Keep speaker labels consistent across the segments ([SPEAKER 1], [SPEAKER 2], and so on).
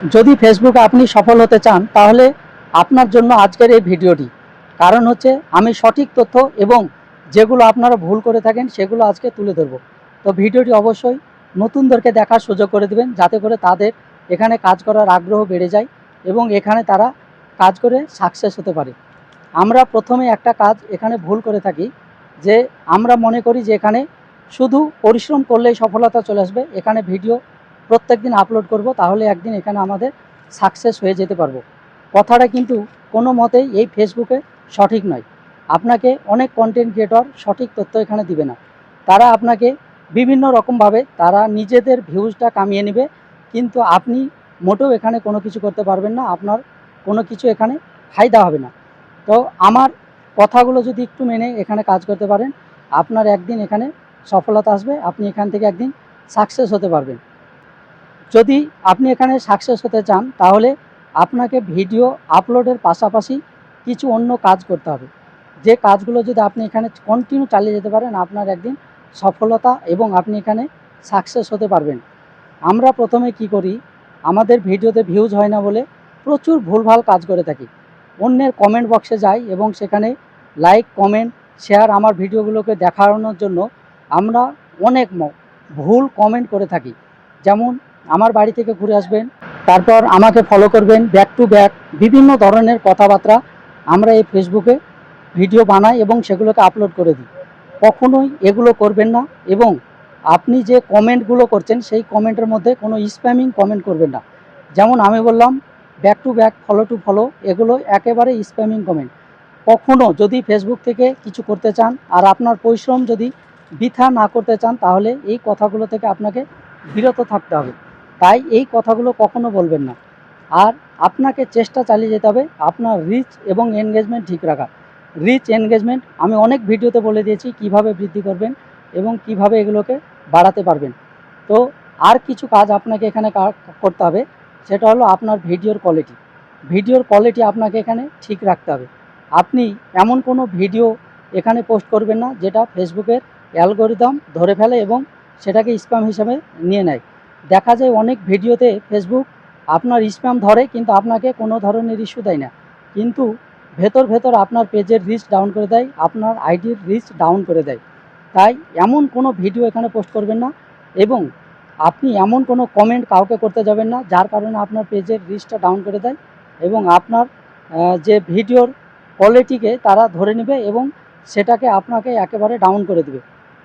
[SPEAKER 1] যদি ফেসবুকে আপনি সফল হতে চান, তাহলে আপনার জন্য আজকের এই ভিডিওটি। কারণ হচ্ছে, আমি সঠিক তথ্য এবং যেগুলো আপনারা ভুল করে থাকেন, সেগুলো আজকে তুলে ধরবো। তো ভিডিওটি অবশ্যই নতুনদেরকে দেখার সুযোগ করে দেবেন, যাতে করে তাদের এখানে কাজ করার আগ্রহ বেড়ে যায় এবং এখানে তারা কাজ করে সাকসেস হতে পারে। আমরা প্রথমে একটা কাজ এখানে ভুল করে থাকি, যে আমরা মনে করি যে এখানে শুধু পরিশ্রম করলেই সফলতা চলে আসবে, এখানে ভিডিও প্রত্যেক দিন আপলোড করব, তাহলে একদিন এখানে আমাদের সাকসেস হয়ে যেতে পারব। কথাটা কিন্তু কোনো মতেই এই ফেসবুকে সঠিক নয়। আপনাকে অনেক কন্টেন্ট ক্রিয়েটর সঠিক তথ্য এখানে দিবে না। তারা আপনাকে বিভিন্ন রকমভাবে তারা নিজেদের ভিউজটা কামিয়ে নেবে, কিন্তু আপনি মোটেও এখানে কোনো কিছু করতে পারবেন না, আপনার কোনো কিছু এখানে ফায়দা হবে না। তো আমার কথাগুলো যদি একটু মেনে এখানে কাজ করতে পারেন, আপনার একদিন এখানে সফলতা আসবে, আপনি এখান থেকে একদিন সাকসেস হতে পারবেন। যদি আপনি এখানে সাকসেস হতে চান, তাহলে আপনাকে ভিডিও আপলোডের পাশাপাশি কিছু অন্য কাজ করতে হবে। যে কাজগুলো যদি আপনি এখানে কন্টিনিউ চালিয়ে যেতে পারেন, আপনার একদিন সফলতা এবং আপনি এখানে সাকসেস হতে পারবেন। আমরা প্রথমে কি করি, আমাদের ভিডিওতে ভিউজ হয় না বলে প্রচুর ভুলভাল কাজ করে থাকি। অন্যের কমেন্ট বক্সে যাই এবং সেখানে লাইক কমেন্ট শেয়ার আমার ভিডিওগুলোকে দেখানোর জন্য আমরা অনেক ভুল কমেন্ট করে থাকি। যেমন আমার বাড়ি থেকে ঘুরে আসবেন। তারপর আমাকে ফলো করবেন ব্যাক টু ব্যাক বিভিন্ন ধরনের কথাবার্তা। আমরা এই ফেসবুকে ভিডিও বানাই এবং সেগুলোকে আপলোড করে দিই। কখনোই এগুলো করবেন না এবং আপনি যে কমেন্টগুলো করছেন, সেই কমেন্টের মধ্যে কোনো স্প্যামিং কমেন্ট করবেন না। যেমন আমি বললাম back to back follow to follow এগুলো একেবারে স্প্যামিং কমেন্ট কখনো যদি ফেসবুক থেকে কিছু করতে চান আর আপনার পরিশ্রম যদি বৃথা না করতে চান, তাহলে এই কথাগুলো থেকে আপনাকে বিরত থাকতে হবে। তাই এই কথাগুলো কখনো বলবেন না। আর আপনাকে চেষ্টা চালিয়ে যেতে হবে আপনার রিচ এবং এনগেজমেন্ট ঠিক রাখা রিচ এনগেজমেন্ট আমি অনেক ভিডিওতে বলে দিয়েছি কীভাবে বৃদ্ধি করবেন এবং কীভাবে এগুলোকে বাড়াতে পারবেন। তো আর কিছু কাজ আপনাকে এখানে করতে হবে, সেটা হলো আপনার ভিডিওর কোয়ালিটি ভিডিওর কোয়ালিটি আপনাকে এখানে ঠিক রাখতে হবে। আপনি এমন কোনো ভিডিও এখানে পোস্ট করবেন না, যেটা ফেসবুকের অ্যালগোরিদম ধরে ফেলে এবং সেটাকে স্প্যাম হিসাবে নিয়ে নেয়। দেখা যায় অনেক ভিডিওতে ফেসবুক আপনার স্প্যাম ধরে কিন্তু আপনাকে কোনো ধরনের ইস্যু দেয় না। কিন্তু ভেতর ভেতর আপনার পেজের রিচ ডাউন করে দেয়, আপনার আইডির রিচ ডাউন করে দেয়। তাই এমন কোনো ভিডিও এখানে পোস্ট করবেন না এবং আপনি এমন কোনো কমেন্ট কাউকে করতে যাবেন না, যার কারণে আপনার পেজের রিচটা ডাউন করে দেয় এবং আপনার যে ভিডিওর কোয়ালিটিকে তারা ধরে নেবে এবং সেটাকে আপনাকে একেবারে ডাউন করে দেবে।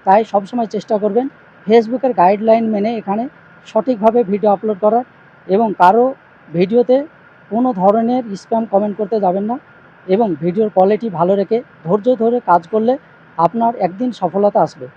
[SPEAKER 1] তাই সবসময় চেষ্টা করবেন ফেসবুকের গাইডলাইন মেনে এখানে সঠিকভাবে ভিডিও আপলোড করার এবং কারও ভিডিওতে কোনো ধরনের স্প্যাম কমেন্ট করতে যাবেন না এবং ভিডিওর কোয়ালিটি ভালো রেখে ধৈর্য ধরে কাজ করলে আপনার একদিন সফলতা আসবে।